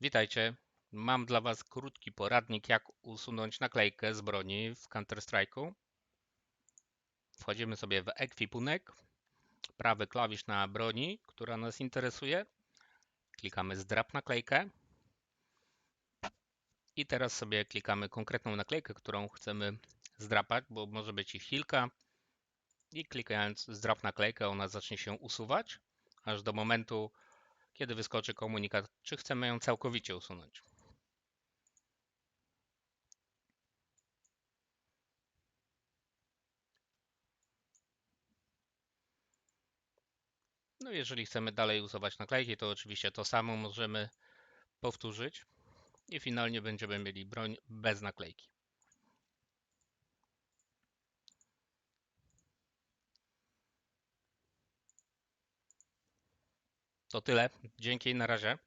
Witajcie. Mam dla Was krótki poradnik, jak usunąć naklejkę z broni w Counter-Strike'u. Wchodzimy sobie w ekwipunek, prawy klawisz na broni, która nas interesuje. Klikamy zdrap naklejkę. I teraz sobie klikamy konkretną naklejkę, którą chcemy zdrapać, bo może być ich kilka. I klikając zdrap naklejkę, ona zacznie się usuwać, aż do momentu, kiedy wyskoczy komunikat, czy chcemy ją całkowicie usunąć. No jeżeli chcemy dalej usuwać naklejki, to oczywiście to samo możemy powtórzyć i finalnie będziemy mieli broń bez naklejki. To tyle. Dzięki, na razie.